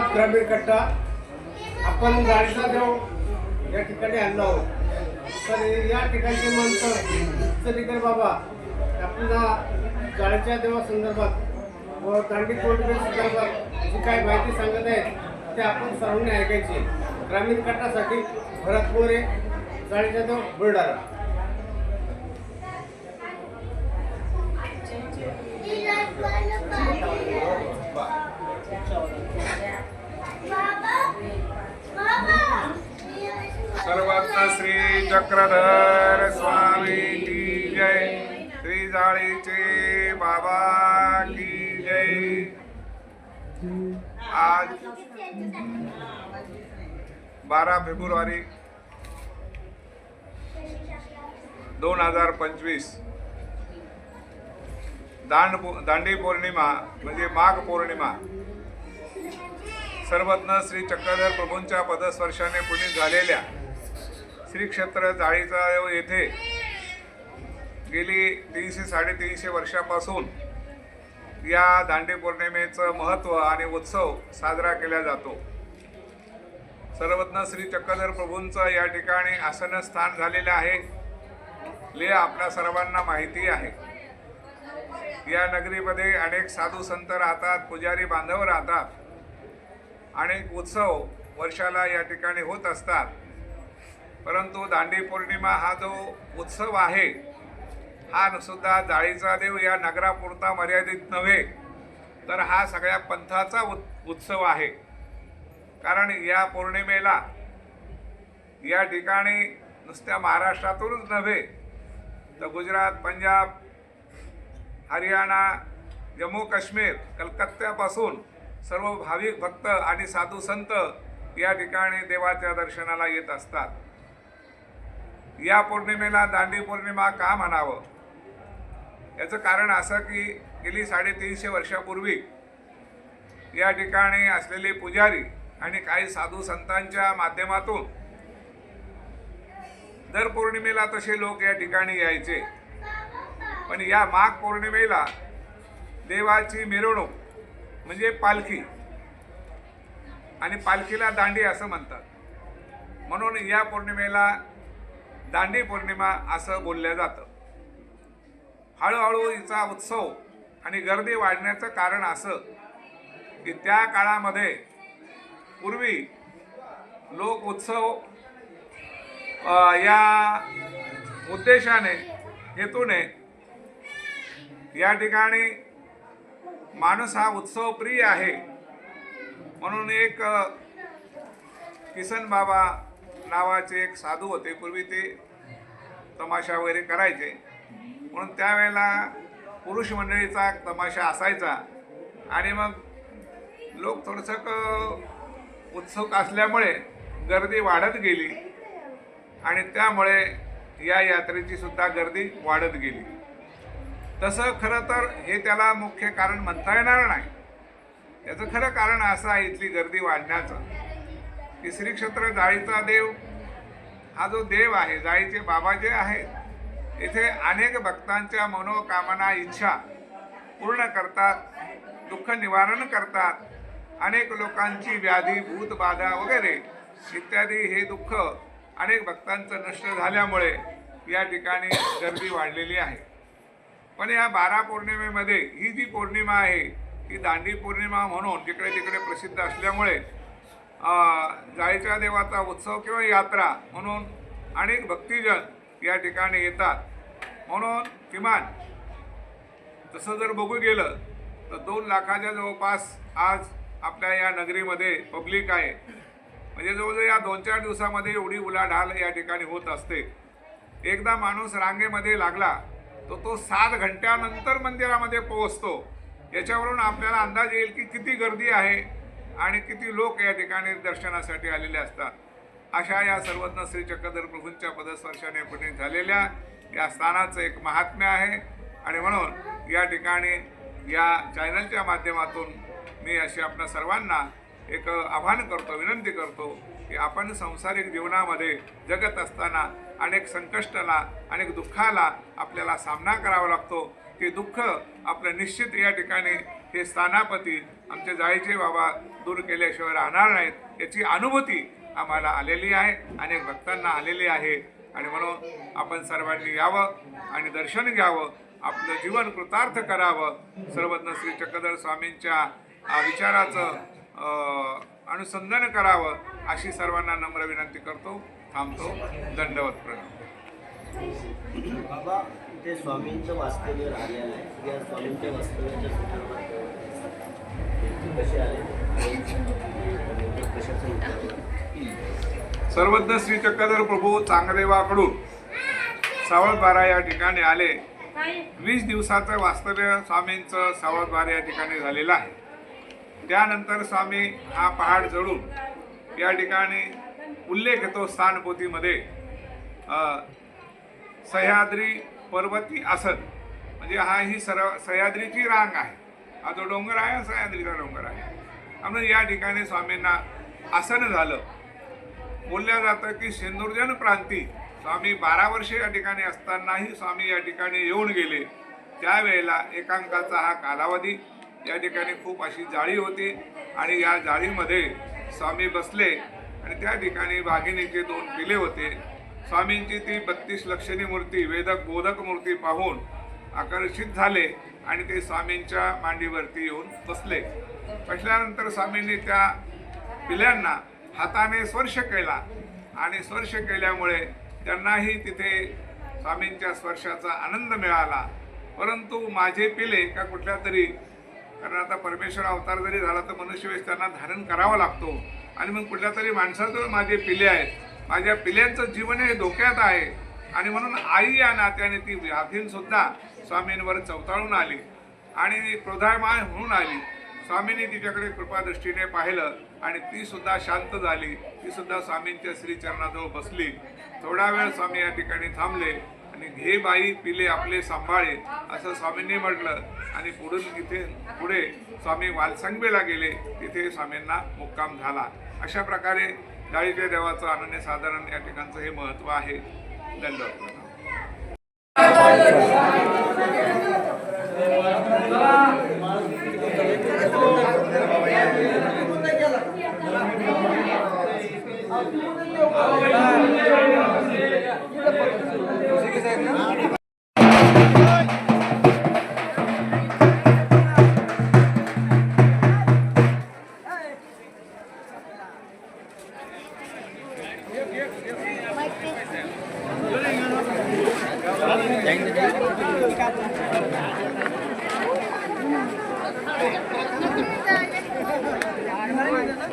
संदर्भात ग्रामीण कट्टा. आपण गाडीचा देव या ठिकाणी आणलो आहोत. तर या ठिकाणचे मंत्र सरीकर बाबा आपल्याला गाडीच्या देवासंदर्भात व दांडी संदर्भात जी काय माहिती सांगत आहेत ते आपण सर्वांनी ऐकायची. ग्रामीण कट्टासाठी भरत मोरे गाडीचा देव बुलढाणा. सर्वत्र श्री चक्रधर स्वामी की जय। श्री जाळीचे बाबा की जय। आज बारा फेब्रुवारी दोन हजार पंचवीस। दांड दांडी पौर्णिमा म्हणजे माघ पौर्णिमा। सर्वज्ञ श्री चक्रधर प्रभूंच्या पदस्पर्शाने पुनीत झालेल्या श्री क्षेत्र जाळीचा येथे गेली तीनशे साडेतीनशे वर्षापासून या दांडी पौर्णिमेचं महत्त्व आणि उत्सव साजरा केला जातो. सर्वज्ञ श्री चक्रधर प्रभूंचं या ठिकाणी आसनस्थान झालेलं आहे. ले आपल्या सर्वांना माहिती आहे. या नगरीमध्ये अनेक साधू संत राहतात पुजारी बांधव राहतात. अनेक उत्सव वर्षाला या ठिकाणी होत असतात. परंतु दांडी पौर्णिमा हा जो उत्सव आहे हा सुद्धा जाळीचा देव या नगरापुरता मर्यादित नव्हे तर हा सगळ्या पंथाचा उत् उत्सव आहे. कारण या पौर्णिमेला या ठिकाणी नुसत्या महाराष्ट्रातूनच नव्हे तर गुजरात पंजाब हरियाणा जम्मू काश्मीर कलकत्त्यापासून सर्व भाविक भक्त आणि साधू संत या ठिकाणी देवाच्या दर्शनाला येत असतात. या पौर्णिमेला दांडी पौर्णिमा का म्हणावं? याचं कारण असं की गेली साडेतीनशे वर्षापूर्वी या ठिकाणी असलेले पुजारी आणि काही साधू संतांच्या माध्यमातून दर पौर्णिमेला तसे लोक या ठिकाणी यायचे. पण या माघ पौर्णिमेला देवाची मिरवणूक म्हणजे पालखी आणि पालखीला दांडी असं म्हणतात. म्हणून या पौर्णिमेला दांडी पौर्णिमा असं बोललं जातं. हळूहळू हिचा उत्सव आणि गर्दी वाढण्याचं कारण असं की त्या काळामध्ये पूर्वी लोक उत्सव या उद्देशाने हेतूने या ठिकाणी माणूस हा उत्सव प्रिय आहे. म्हणून एक किसन बाबा नावाचे एक साधू होते. पूर्वी ते तमाशा वगैरे करायचे. म्हणून त्यावेळेला पुरुष मंडळीचा तमाशा असायचा. आणि मग लोक थोडंसं क उत्सुक असल्यामुळे गर्दी वाढत गेली. आणि त्यामुळे या यात्रेची सुद्धा गर्दी वाढत गेली. तसं खरं तर हे त्याला मुख्य कारण म्हणता येणार नाही. याचं खरं कारण असं आहे इथली गर्दी वाढण्याचं. तिसरी क्षेत्र जाळीचा देव. हा जो देव आहे जाळीचे बाबा जे आहेत इथे अनेक भक्तांच्या मनोकामना इच्छा पूर्ण करतात दुःख निवारण करतात अनेक लोकांची व्याधी भूतबाधा वगैरे इत्यादी हे दुःख अनेक भक्तांचं नष्ट झाल्यामुळे या ठिकाणी गर्दी वाढलेली आहे. पण या बारा पौर्णिमेमध्ये ही जी पौर्णिमा आहे ती दांडी पौर्णिमा म्हणून जिकडे तिकडे प्रसिद्ध असल्यामुळे जाईच्या देवाचा उत्सव किंवा यात्रा म्हणून अनेक भक्तिजन या ठिकाणी येतात. म्हणून किमान तसं जर बघू गेलं तर दोन लाखाच्या जवळपास आज आपल्या या नगरीमध्ये पब्लिक आहे. म्हणजे जवळजवळ या दोन चार दिवसामध्ये एवढी उलाढाल या ठिकाणी होत असते. एकदा माणूस रांगेमध्ये लागला तर तो सात घंट्यानंतर मंदिरामध्ये पोहोचतो. याच्यावरून आपल्याला अंदाज येईल की किती गर्दी आहे. आणि किती लोक या ठिकाणी दर्शनासाठी आलेले असतात. अशा या सर्वज्ञ श्री चक्रधर प्रभूंच्या पदस्पर्शाने पुणे झालेल्या या स्थानाचं एक महात्म्य आहे. आणि म्हणून या ठिकाणी या चॅनलच्या माध्यमातून मी अशी आपल्या सर्वांना एक आव्हान करतो विनंती करतो की आपण संसारिक जीवनामध्ये जगत असताना अनेक संकष्टाला अनेक दुःखाला आपल्याला सामना करावा लागतो. ते दुःख आपलं निश्चित या ठिकाणी हे स्थानापती आमचे जायचे बाबा दूर केल्याशिवाय राहणार नाहीत याची अनुभूती आम्हाला आलेली आहे अनेक भक्तांना आलेली आहे. आणि म्हणून आपण सर्वांनी यावं आणि दर्शन घ्यावं आपलं जीवन कृतार्थ करावं. सर्वज्ञ श्री चक्रधर स्वामींच्या विचाराचं अनुसंधान करावं अशी सर्वांना नम्र विनंती करतो थांबतो. दंडवत प्रणाम. बाबा ते स्वामींचं वास्तव्य राहिलेलं आहे. या स्वामींच्या वास्तव्याच्या संदर्भात कसे आले? कशाचं सर्वज्ञ श्री चक्रधर प्रभू चांगदेवाकडून सावळबारा या ठिकाणी आले. वीस दिवसाचं वास्तव्य स्वामींचं सावळबारा या ठिकाणी झालेलं आहे. त्यानंतर स्वामी हा पहाड जळून या ठिकाणी उल्लेख येतो स्थानपोतीमध्ये सह्याद्री पर्वती आसन म्हणजे हा ही सर्व सह्याद्रीची रांग आहे. हा जो डोंगर आहे हा सह्याद्रीचा डोंगर आहे. म्हणून या ठिकाणी स्वामींना आसन झालं. बोलल्या जातं की सिंधुर्जन प्रांती स्वामी बारा वर्षे या ठिकाणी असतानाही स्वामी या ठिकाणी येऊन गेले. त्यावेळेला एकांकाचा हा कालावधी या ठिकाणी खूप अशी जाळी होती आणि या जाळीमध्ये स्वामी बसले आणि त्या ठिकाणी वाघिणीचे दोन पिले होते. स्वामींची ती बत्तीस लक्षणी मूर्ती वेदक बोधक मूर्ती पाहून आकर्षित झाले आणि ते स्वामींच्या मांडीवरती येऊन बसले. बसल्यानंतर स्वामींनी त्या पिल्यांना हाताने स्पर्श केला आणि स्पर्श केल्यामुळे त्यांनाही तिथे स्वामींच्या स्पर्शाचा आनंद मिळाला. परंतु माझे पिले का कुठल्या तरी कारण आता परमेश्वर अवतार जरी झाला तर मनुष्यवेश त्यांना धारण करावा लागतो. आणि मग कुठल्या तरी माणसाचं माझे पिले आहेत. माझ्या पिल्यांचं जीवन हे धोक्यात आहे. आणि म्हणून आई या नात्याने ती व्याधीनसुद्धा स्वामींवर चवताळून आली. आणि क्रोधायमान होऊन आली. स्वामींनी तिच्याकडे कृपादृष्टीने पाहिलं आणि ती सुद्धा शांत झाली. ती सुद्धा स्वामींच्या श्रीचरणाजवळ बसली. थोडा वेळ स्वामी या ठिकाणी थांबले आणि घे बाई पिले आपले सांभाळे असं स्वामींनी म्हटलं. आणि पुढून तिथे पुढे स्वामी वालसंगवेला गेले तिथे स्वामींना मुक्काम झाला. अशा प्रकारे जाळीच्या देवाचं अनन्य साधारण या ठिकाणचं हे महत्त्व आहे. धन्यवाद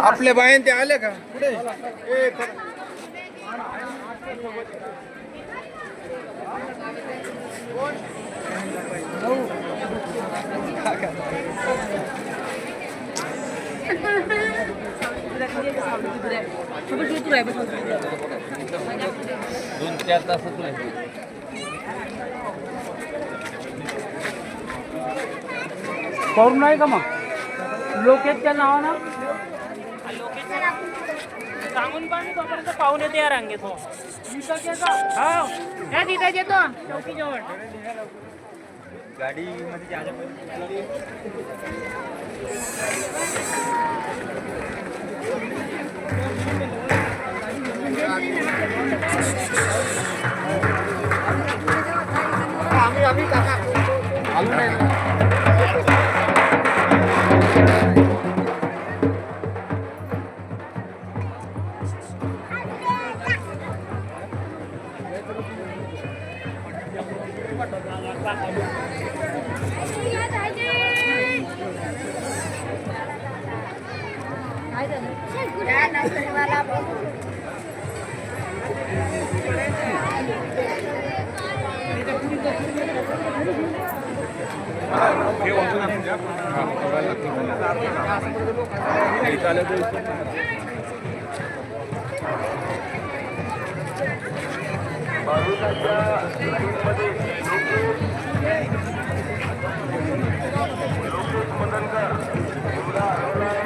आपल्या बायान ते आले का? पुढे. ए, खरं. करून नाही का मग लोकेशच्या नावानं सांगून पण तोपर्यंत पाहून येते या रांगेत हो हो या तिथे येतो चौकीजवळ? हे वाचून కనుక